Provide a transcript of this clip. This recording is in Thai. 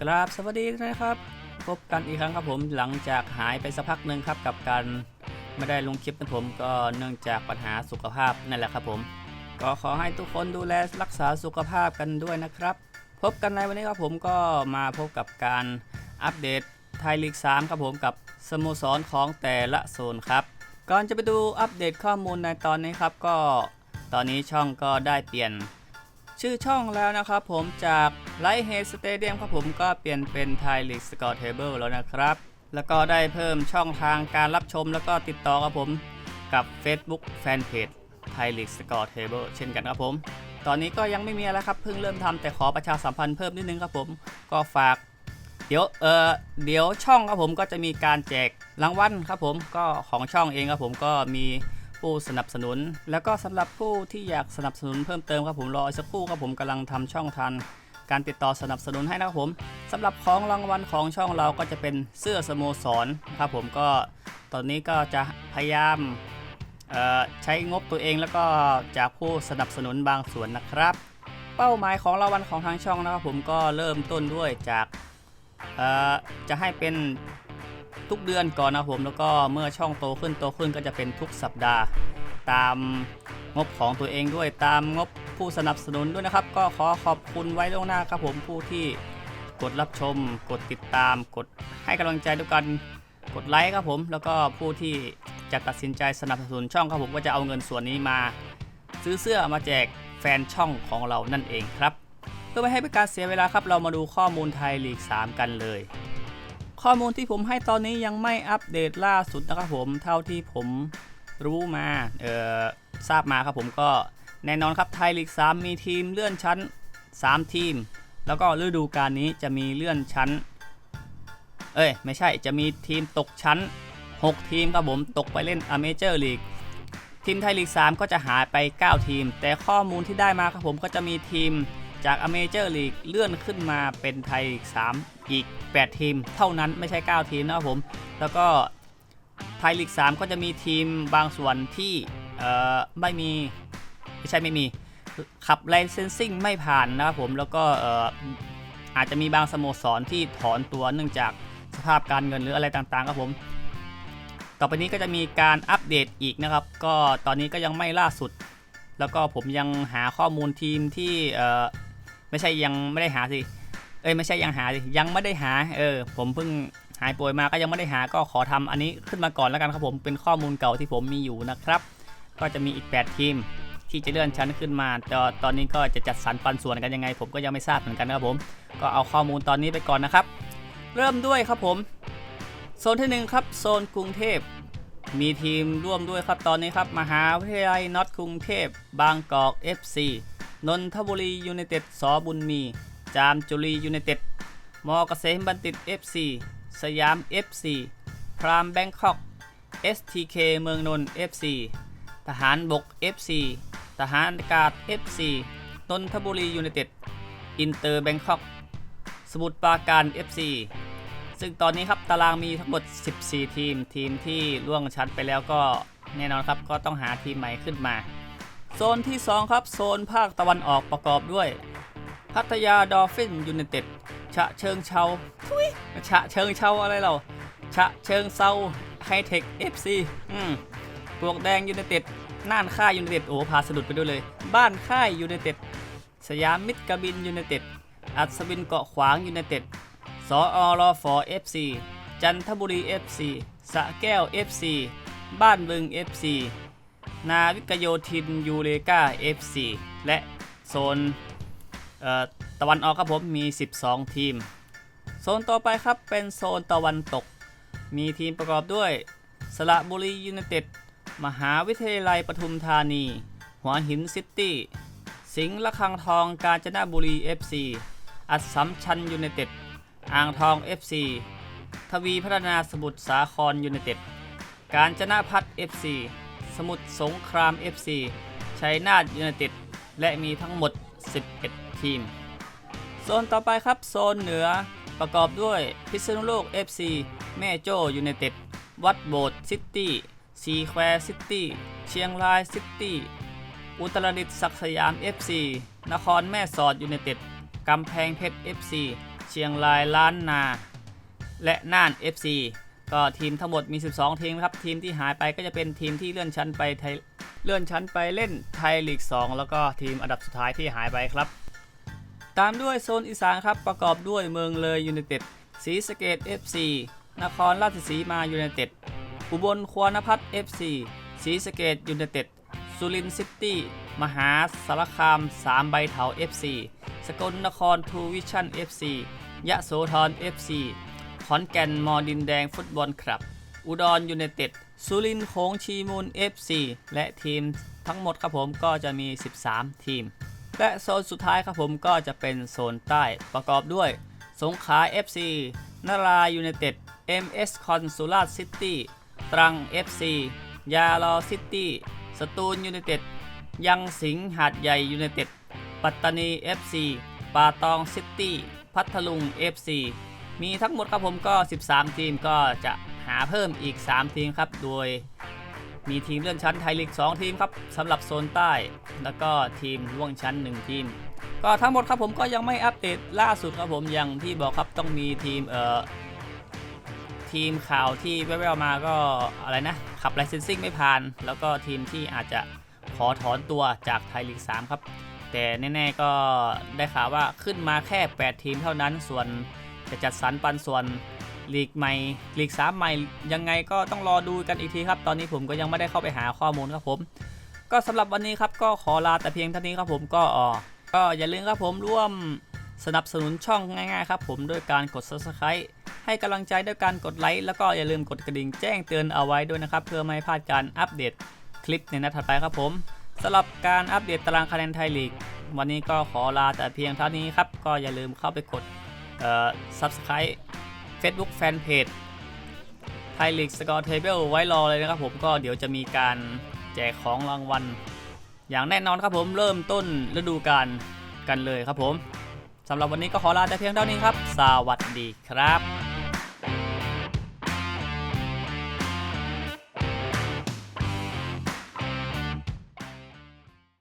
กราบสวัสดีนะครับ พบกันอีกครั้งครับผมหลังจากหายไปสักพักหนึ่งครับกับการไม่ได้ลงคลิปนะผมก็เนื่องจากปัญหาสุขภาพนั่นแหละครับผม ก็ขอให้ทุกคนดูแลรักษาสุขภาพกันด้วยนะครับ พบกันในวันนี้ครับผมก็มาพบกับการอัปเดตไทยลีก 3 ครับผมกับสโมสรของแต่ละโซนครับ ก่อนจะไปดูอัปเดตข้อมูลในตอนนี้ครับก็ ตอนนี้ช่องก็ได้เปลี่ยน ชื่อช่องแล้วนะครับผมจากไลท์เฮดสเตเดียมครับผมก็เปลี่ยนเป็นไทยลีกสกอร์เทเบิลแล้วนะครับ แล้วก็ได้เพิ่มช่องทางการรับชมแล้วก็ติดต่อครับผมกับ Facebook Fanpage ไทยลีกสกอร์เทเบิลเช่นกันครับผม ตอนนี้ก็ยังไม่มีอะไรครับเพิ่งเริ่มทำแต่ขอประชาสัมพันธ์เพิ่มนิดนึงครับผมก็ฝาก เดี๋ยวเออเดี๋ยวช่องครับผมก็จะมีการแจกรางวัลครับผมก็ของช่องเองครับผมก็มี ผู้สนับสนุน แล้วก็สำหรับผู้ที่อยากสนับสนุนเพิ่มเติมครับผมรออีกสักครู่ครับผมกำลังทำช่องทางการติดต่อสนับสนุนให้นะครับผมสำหรับของรางวัลของช่องเราก็จะเป็นเสื้อสโมสรครับผมก็ตอนนี้ก็จะพยายามใช้งบตัวเองแล้วก็จากผู้สนับสนุนบางส่วนนะครับ เป้าหมายของรางวัลของทางช่องนะครับผมก็เริ่มต้นด้วยจากจะให้เป็น ทุกเดือนก่อนนะผมแล้วก็เมื่อช่องโตขึ้นโตขึ้นก็จะเป็นทุกสัปดาห์ ตามงบของตัวเองด้วยตามงบผู้สนับสนุนด้วยนะครับ ก็ขอขอบคุณไว้ล่วงหน้าครับผมผู้ที่กดรับชม กดติดตาม กดให้กำลังใจด้วยกันกดไลค์ครับผม แล้วก็ผู้ที่จะตัดสินใจสนับสนุนช่องครับผมก็จะเอาเงินส่วนนี้มา ซื้อเสื้อมาแจกแฟนช่องของเรานั่นเองครับ เพื่อไม่ให้เป็นการเสียเวลาครับเรามาดูข้อมูลไทยลีก 3 กันเลย ข้อมูลที่ผมให้ตอนนี้ยังไม่อัปเดตล่าสุดนะครับผมเท่าที่ผมรู้มาเอ่อทราบมาครับผมก็แน่นอนครับไทยลีก 3 มีทีมเลื่อนชั้น 3 ทีม แล้วก็ฤดูกาลนี้จะมีเลื่อนชั้น เอ้ยไม่ใช่จะมีทีมตกชั้น 6 ทีมครับผมตกไปเล่นอเมเจอร์ลีกทีมไทยลีก 3 ก็จะหายไป 9 ทีม แต่ข้อมูลที่ได้มาครับผมก็จะมีทีม จากอเมเจอร์ลีกเลื่อนขึ้นมาเป็นไทยลีก3อีก 8 ทีม เท่านั้นไม่ใช่ 9 ทีมนะครับผม แล้วก็ไทยลีก 3 ก็จะมีทีมบางส่วนที่ไม่มีไม่ใช่ไม่มีขับไลเซนซิ่งไม่ผ่านนะครับผมแล้วก็อาจจะมีบางสโมสรที่ถอนตัวเนื่องจากสภาพการเงินหรืออะไรต่างๆครับผม ต่อไปนี้ก็จะมีการอัปเดตอีกนะครับ ก็ตอนนี้ก็ยังไม่ล่าสุด แล้วก็ผมยังหาข้อมูลทีมที่ ไม่ใช่ยังไม่ได้หาสิ เอ้ยไม่ใช่ยังหาสิ ยังไม่ได้หา เออ ผมเพิ่งหายป่วยมาก็ยังไม่ได้หา ก็ขอทำอันนี้ขึ้นมาก่อนแล้วกันครับผม เป็นข้อมูลเก่าที่ผมมีอยู่นะครับ ก็จะมีอีก 8 ทีมที่จะเลื่อนชั้นขึ้นมาแต่ตอนนี้ก็จะจัดสรรปันส่วนกันยังไง ผมก็ยังไม่ทราบเหมือนกันนะครับผม ก็เอาข้อมูลตอนนี้ไปก่อนนะครับ เริ่มด้วยครับผม โซนที่หนึ่งครับ โซนกรุงเทพ มีทีมร่วมด้วยครับตอนนี้ครับ มหาวิทยาลัยน็อตกรุงเทพ บางกอก FC นนทบุรียูไนเต็ดสอบุญมี จามจุรียูไนเต็ดมอเกษมบัณฑิต FC สยาม FC พรามแบงคอก STK เมืองนนท์ FC ทหารบก FC ทหารอากาศ FC นนทบุรียูไนเต็ด อินเตอร์แบงคอก สมุทรปราการ FC ซึ่งตอนนี้ครับตารางมีทั้งหมด 14 ทีม ทีมที่ล่วงชั้นไปแล้วก็แน่นอนครับก็ต้องหาทีมใหม่ขึ้นมา โซนที่ 2 ครับ โซนภาคตะวันออกประกอบด้วย พัทยาดอฟฟินยูไนเต็ดฉะเชิงเชาทุยฉะเชิงเชาอะไรเราฉะเชิงเซาไฮเทค FC อืมปวกแดงยูไนเต็ดน่านค่ายยูไนเต็ดโอ้พาสะดุดไปด้วยเลย บ้านค่ายยูไนเต็ดสยามมิตรกบินยูไนเต็ดอัศวินเกาะขวางยูไนเต็ดสออรอฟอ FC จันทบุรี FC สะแก้ว FC บ้านบึง FC นาวิกโยธินยูเลกา FC และโซนตะวันออกครับผมมี 12 ทีม โซนต่อไปครับเป็นโซนตะวันตก มีทีมประกอบด้วยสระบุรียูไนเต็ด มหาวิทยาลัยปทุมธานี หัวหินซิตี้ สิงห์ละคังทองกาญจนบุรี FC อัสสัมชัญยูไนเต็ด อ่างทอง FC ทวีพัฒนาสมุทรสาครยูไนเต็ด การจนพัฒน์ FC สมุทรสงคราม FC ชัยนาทยูไนเต็ดและมีทั้งหมด 11 ทีม โซนต่อไปครับโซนเหนือประกอบด้วยพิษณุโลก FC แม่โจ้ยูไนเต็ดวัดโบสถ์ซิตี้ซีแควร์ซิตี้เชียงรายซิตี้อุตรดิตถ์ศักสยาม FC นครแม่สอดยูไนเต็ดกำแพงเพชร FC เชียงรายล้านนา และน่าน FC ก็ทีมทั้งหมดมี 12 ทีมครับ ทีมที่หายไปก็จะเป็นทีมที่เลื่อนชั้นไปไทยเลื่อนชั้นไปเล่นไทยลีก 2 แล้วก็ทีมอันดับสุดท้ายที่หายไปครับ ตามด้วยโซนอีสานครับประกอบด้วยเมืองเลยยูไนเต็ดศรีสะเกด FC นครราชสีมายูไนเต็ดอุบลควานพัฒน์ FC ศรีสะเกดยูไนเต็ดสุรินทร์ซิตี้มหาสารคาม 3 ใบเถา FC สกลนครทูวิชั่น FC ยะโสธร FC ขอนแก่นมอดินแดงฟุตบอลคลับ อุดรยูไนเต็ดสุรินทร์โขงชีมูล FC และทีมทั้งหมดครับผมก็จะมี 13 ทีม และโซนสุดท้ายครับผมก็จะเป็นโซนใต้ประกอบด้วย สงขลา FC นารายูไนเต็ด MS คอนสุราร์ซิตี้ตรัง FC ยาลอซิตี้สตูลยูไนเต็ดยังสิงห์หาดใหญ่ยูไนเต็ด ปัตตานี FC ป่าตองซิตี้ พัทลุง FC มีทั้งหมดครับผมก็ 13 ทีมก็จะหาเพิ่มอีก 3 ทีมครับ โดยมีทีมเลื่อนชั้นไทยลีก 2 ทีมครับสำหรับโซนใต้ แล้วก็ทีมล่วงชั้น 1 ทีม ก็ทั้งหมดครับผมก็ยังไม่อัปเดตล่าสุดครับผมอย่างที่บอกครับต้องมีทีมเอ่อทีมข่าวที่แว่วๆมาก็อะไรนะ ขับไลเซนซิ่งไม่ผ่าน แล้วก็ทีมที่อาจจะขอถอนตัวจากไทยลีก 3 ครับ แต่แน่ๆก็ได้ข่าวว่าขึ้นมาแค่ 8 ทีมเท่านั้นส่วน จะจัดสรรปันส่วนลีกใหม่ลีก3ใหม่ยังไงก็ต้องรอดูกันอีกทีครับ ตอนนี้ผมก็ยังไม่ได้เข้าไปหาข้อมูลครับผม ก็สำหรับวันนี้ครับก็ขอลาแต่เพียงเท่านี้ครับผมก็อ๋อก็อย่าลืมครับผมร่วมสนับสนุนช่องง่ายๆครับผมด้วยการกด subscribe ให้กำลังใจด้วยการกดไลค์แล้วก็อย่าลืมกดกระดิ่งแจ้งเตือนเอาไว้ด้วยนะครับ เพื่อไม่ให้พลาดการอัปเดตคลิปในนัดถัดไปครับผมสำหรับการอัปเดตตารางคะแนนไทยลีก วันนี้ก็ขอลาแต่เพียงเท่านี้ครับ ก็อย่าลืมเข้าไปกด เอ่อ subscribe Facebook Fanpage ไทยลีกสกอร์เทเบิลไว้รอเลยนะครับผมก็เดี๋ยวจะมีการแจกของรางวัล อย่างแน่นอนครับผมเริ่มต้นฤดูกาลกันเลยครับผมสำหรับวันนี้ก็ขอลาแต่เพียงเท่านี้ครับ สวัสดีครับ